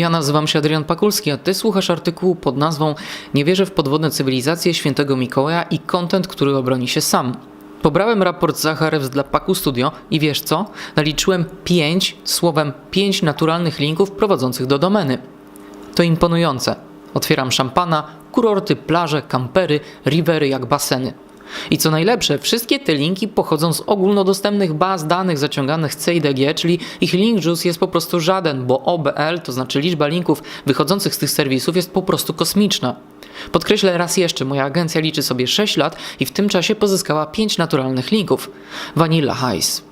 Ja nazywam się Adrian Pakulski, a ty słuchasz artykułu pod nazwą Nie wierzę w podwodne cywilizacje świętego Mikołaja i content, który obroni się sam. Pobrałem raport Zacharews dla Paku Studio i wiesz co? Naliczyłem 5, słowem 5 naturalnych linków prowadzących do domeny. To imponujące. Otwieram szampana, kurorty, plaże, kampery, rivery jak baseny. I co najlepsze, wszystkie te linki pochodzą z ogólnodostępnych baz danych zaciąganych z CIDG, czyli ich link juice jest po prostu żaden, bo OBL, to znaczy liczba linków wychodzących z tych serwisów jest po prostu kosmiczna. Podkreślę raz jeszcze, moja agencja liczy sobie 6 lat i w tym czasie pozyskała 5 naturalnych linków. Vanilla Highs.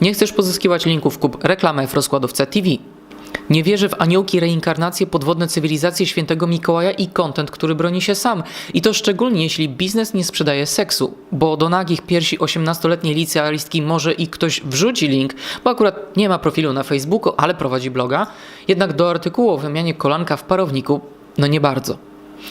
Nie chcesz pozyskiwać linków, kup reklamę w rozkładówce TV. Nie wierzę w aniołki, reinkarnacje, podwodne cywilizacje świętego Mikołaja i content, który broni się sam. I to szczególnie jeśli biznes nie sprzedaje seksu, bo do nagich piersi 18-letniej licealistki może i ktoś wrzuci link, bo akurat nie ma profilu na Facebooku, ale prowadzi bloga, jednak do artykułu o wymianie kolanka w parowniku, no nie bardzo.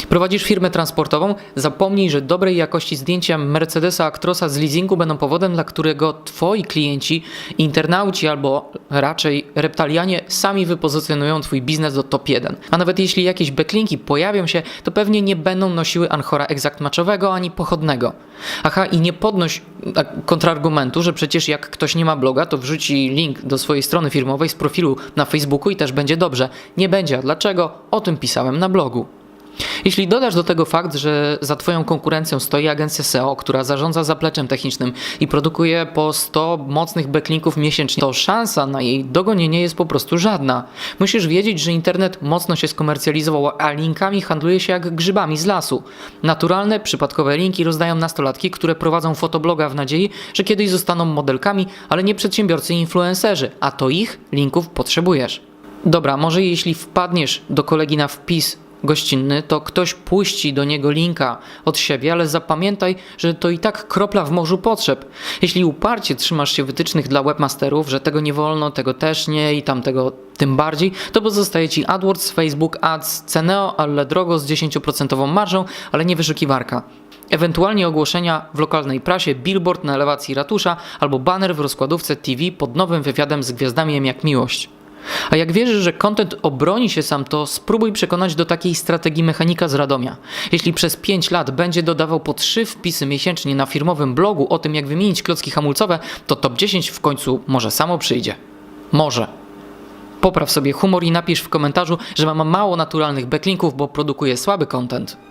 Prowadzisz firmę transportową? Zapomnij, że dobrej jakości zdjęcia Mercedesa Actrosa z leasingu będą powodem, dla którego twoi klienci, internauci albo raczej reptalianie sami wypozycjonują twój biznes do top 1. A nawet jeśli jakieś backlinki pojawią się, to pewnie nie będą nosiły Anchora Exact Matchowego ani pochodnego. Aha, i nie podnoś kontrargumentu, że przecież jak ktoś nie ma bloga, to wrzuci link do swojej strony firmowej z profilu na Facebooku i też będzie dobrze. Nie będzie. A dlaczego? O tym pisałem na blogu. Jeśli dodasz do tego fakt, że za Twoją konkurencją stoi agencja SEO, która zarządza zapleczem technicznym i produkuje po 100 mocnych backlinków miesięcznie, to szansa na jej dogonienie jest po prostu żadna. Musisz wiedzieć, że internet mocno się skomercjalizował, a linkami handluje się jak grzybami z lasu. Naturalne, przypadkowe linki rozdają nastolatki, które prowadzą fotobloga w nadziei, że kiedyś zostaną modelkami, ale nie przedsiębiorcy i influencerzy, a to ich linków potrzebujesz. Dobra, może jeśli wpadniesz do kolegi na wpis gościnny, to ktoś puści do niego linka od siebie, ale zapamiętaj, że to i tak kropla w morzu potrzeb. Jeśli uparcie trzymasz się wytycznych dla webmasterów, że tego nie wolno, tego też nie i tamtego tym bardziej, to pozostaje Ci AdWords, Facebook Ads, Ceneo, ale drogo z 10% marżą, ale nie wyszukiwarka. Ewentualnie ogłoszenia w lokalnej prasie, billboard na elewacji ratusza albo banner w rozkładówce TV pod nowym wywiadem z gwiazdami jak miłość. A jak wierzysz, że content obroni się sam, to spróbuj przekonać do takiej strategii mechanika z Radomia. Jeśli przez 5 lat będzie dodawał po 3 wpisy miesięcznie na firmowym blogu o tym, jak wymienić klocki hamulcowe, to top 10 w końcu może samo przyjdzie. Może. Popraw sobie humor i napisz w komentarzu, że mam mało naturalnych backlinków, bo produkuję słaby content.